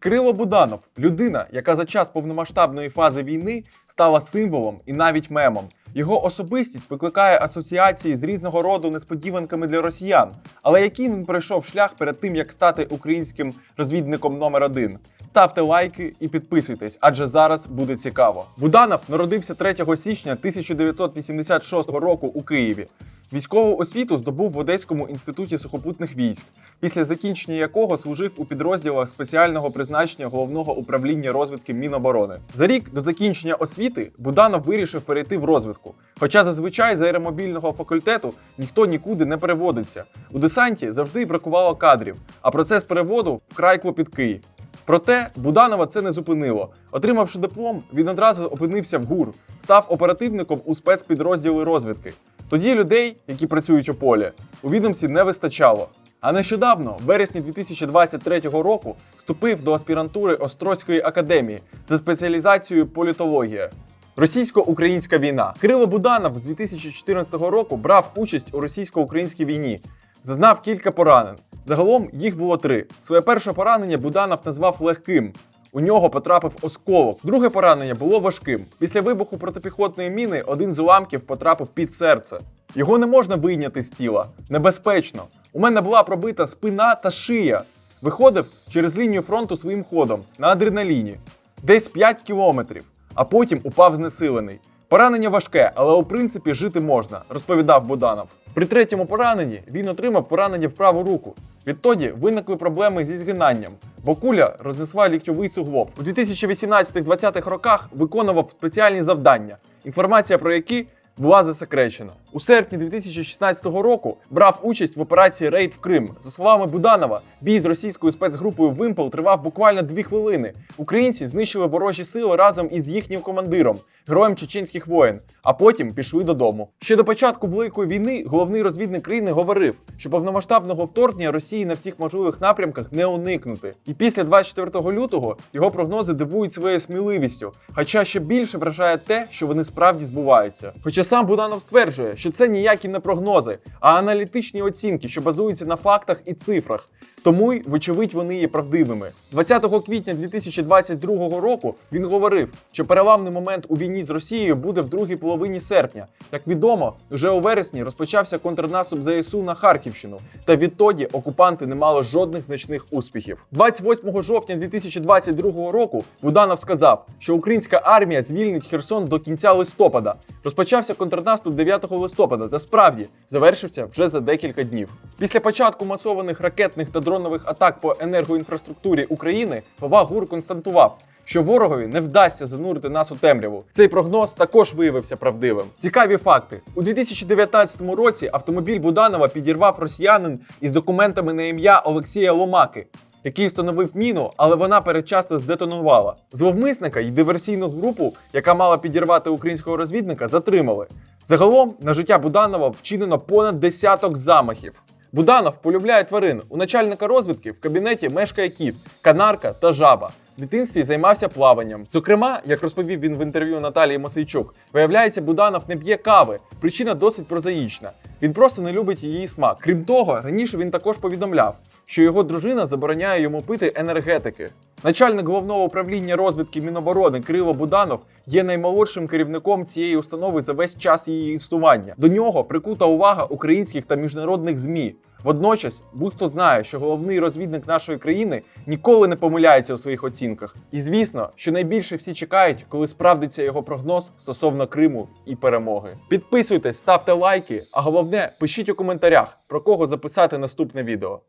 Кирило Буданов людина, яка за час повномасштабної фази війни стала символом і навіть мемом. Його особистість викликає асоціації з різного роду несподіванками для росіян. Але який він пройшов шлях перед тим, як стати українським розвідником номер один? Ставте лайки і підписуйтесь, адже зараз буде цікаво. Буданов народився 3 січня 1986 року у Києві. Військову освіту здобув в Одеському інституті сухопутних військ, після закінчення якого служив у підрозділах спеціального призначення головного управління розвідки Міноборони. За рік до закінчення освіти Буданов вирішив перейти в розвідку. Хоча зазвичай з аеромобільного факультету ніхто нікуди не переводиться. У десанті завжди бракувало кадрів, а процес переводу вкрай клопіткий. Проте Буданова це не зупинило. Отримавши диплом, він одразу опинився в ГУР, став оперативником у спецпідрозділи розвідки. Тоді людей, які працюють у полі, у відомстві не вистачало. А нещодавно, в вересні 2023 року, вступив до аспірантури Острозької академії за спеціалізацією політологія. Російсько-українська війна. Кирило Буданов з 2014 року брав участь у російсько-українській війні, зазнав кілька поранень. Загалом їх було три. Своє перше поранення Буданов назвав легким. У нього потрапив осколок. Друге поранення було важким. Після вибуху протипіхотної міни один з уламків потрапив під серце. Його не можна вийняти з тіла. Небезпечно. У мене була пробита спина та шия. Виходив через лінію фронту своїм ходом на адреналіні. Десь 5 кілометрів, а потім упав знесилений. Поранення важке, але у принципі жити можна, розповідав Буданов. При третьому пораненні він отримав поранення в праву руку. Відтоді виникли проблеми зі згинанням, бо куля рознесла ліктьовий суглоб. У 2018-2020 роках виконував спеціальні завдання, інформація про які була засекречена. У серпні 2016 року брав участь в операції Рейд в Крим. За словами Буданова, бій з російською спецгрупою Вимпел тривав буквально дві хвилини. Українці знищили ворожі сили разом із їхнім командиром, героєм чеченських воєн, а потім пішли додому. Ще до початку Великої війни головний розвідник країни говорив, що повномасштабного вторгнення Росії на всіх можливих напрямках не уникнути. І після 24 лютого його прогнози дивують своєю сміливістю. Хоча ще більше вражає те, що вони справді збуваються. Хоча сам Буданов стверджує, що це ніякі не прогнози, а аналітичні оцінки, що базуються на фактах і цифрах. Тому й, вочевидь, вони є правдивими. 20 квітня 2022 року він говорив, що переламний момент у війні з Росією буде в другій половині серпня. Як відомо, вже у вересні розпочався контрнаступ ЗСУ на Харківщину, та відтоді окупанти не мали жодних значних успіхів. 28 жовтня 2022 року Буданов сказав, що українська армія звільнить Херсон до кінця листопада. Розпочався контрнаступ 9 листопада, та справді завершився вже за декілька днів. Після початку масованих ракетних та дронових атак по енергоінфраструктурі України Пава ГУР констатував, що ворогові не вдасться занурити нас у темряву. Цей прогноз також виявився правдивим. Цікаві факти: у 2019 році автомобіль Буданова підірвав росіянин із документами на ім'я Олексія Ломаки. Який встановив міну, але вона передчасно здетонувала. Зловмисника і диверсійну групу, яка мала підірвати українського розвідника, затримали. Загалом на життя Буданова вчинено понад десяток замахів. Буданов полюбляє тварин. У начальника розвідки в кабінеті мешкає кіт, канарка та жаба. Дитинстві займався плаванням. Зокрема, як розповів він в інтерв'ю Наталії Мосейчук, виявляється, Буданов не п'є кави. Причина досить прозаїчна. Він просто не любить її смак. Крім того, раніше він також повідомляв, що його дружина забороняє йому пити енергетики. Начальник головного управління розвідки Міноборони Кирило Буданов є наймолодшим керівником цієї установи за весь час її існування. До нього прикута увага українських та міжнародних змі. Водночас, будь-хто знає, що головний розвідник нашої країни ніколи не помиляється у своїх оцінках. І звісно, що найбільше всі чекають, коли справдиться його прогноз стосовно Криму і перемоги. Підписуйтесь, ставте лайки, а головне, пишіть у коментарях, про кого записати наступне відео.